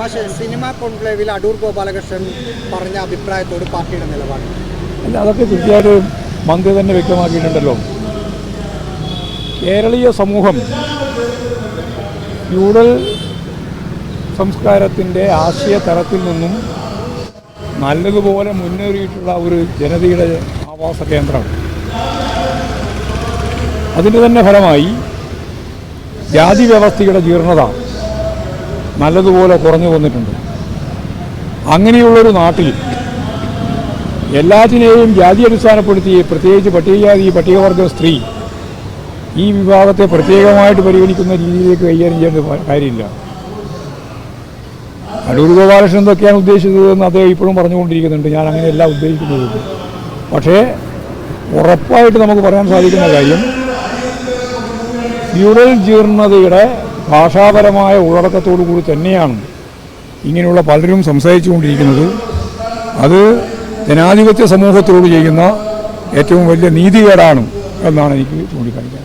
പക്ഷേ സിനിമ കോൺക്ലേവിൽ അടൂർ ഗോപാലകൃഷ്ണൻ പറഞ്ഞ അഭിപ്രായത്തോട് പാർട്ടിയുടെ നിലപാട്? അല്ല അതൊക്കെ തീർച്ചയായിട്ടും മന്ത്രി തന്നെ വ്യക്തമാക്കിയിട്ടുണ്ടല്ലോ. കേരളീയ സമൂഹം ഫ്യൂഡൽ സംസ്കാരത്തിന്റെ ആശയ തലത്തിൽ നിന്നും നല്ലതുപോലെ മുന്നേറിയിട്ടുള്ള ഒരു ജനതയുടെ ആവാസ കേന്ദ്രമാണ്. അതിന്റെ തന്നെ ഫലമായി ജാതി വ്യവസ്ഥയുടെ ജീർണത നല്ലതുപോലെ കുറഞ്ഞു വന്നിട്ടുണ്ട്. അങ്ങനെയുള്ളൊരു നാട്ടിൽ എല്ലാറ്റിനെയും ജാതി അടിസ്ഥാനപ്പെടുത്തി പ്രത്യേകിച്ച് പട്ടികജാതി പട്ടികവർഗ സ്ത്രീ ഈ വിഭാഗത്തെ പ്രത്യേകമായിട്ട് പരിഗണിക്കുന്ന രീതിയിലേക്ക് കൈകാര്യം ചെയ്യേണ്ട കാര്യമില്ല. അടൂർ ഗോപാലകൃഷ്ണൻ എന്തൊക്കെയാണ് ഉദ്ദേശിച്ചതെന്ന് അദ്ദേഹം ഇപ്പോഴും പറഞ്ഞുകൊണ്ടിരിക്കുന്നുണ്ട്. ഞാൻ അങ്ങനെയല്ല ഉദ്ദേശിക്കുന്നത്. പക്ഷേ ഉറപ്പായിട്ട് നമുക്ക് പറയാൻ സാധിക്കുന്ന കാര്യം ഫ്യൂഡൽ ജീർണതയുടെ ഭാഷാപരമായ ഉള്ളടക്കത്തോടു കൂടി തന്നെയാണ് ഇങ്ങനെയുള്ള പലരും സംസാരിച്ചുകൊണ്ടിരിക്കുന്നത്. അത് ജനാധിപത്യ സമൂഹത്തോട് ചെയ്യുന്ന ഏറ്റവും വലിയ നീതികേടാണ് എന്നാണ് എനിക്ക് ചൂണ്ടിക്കാണിക്കാൻ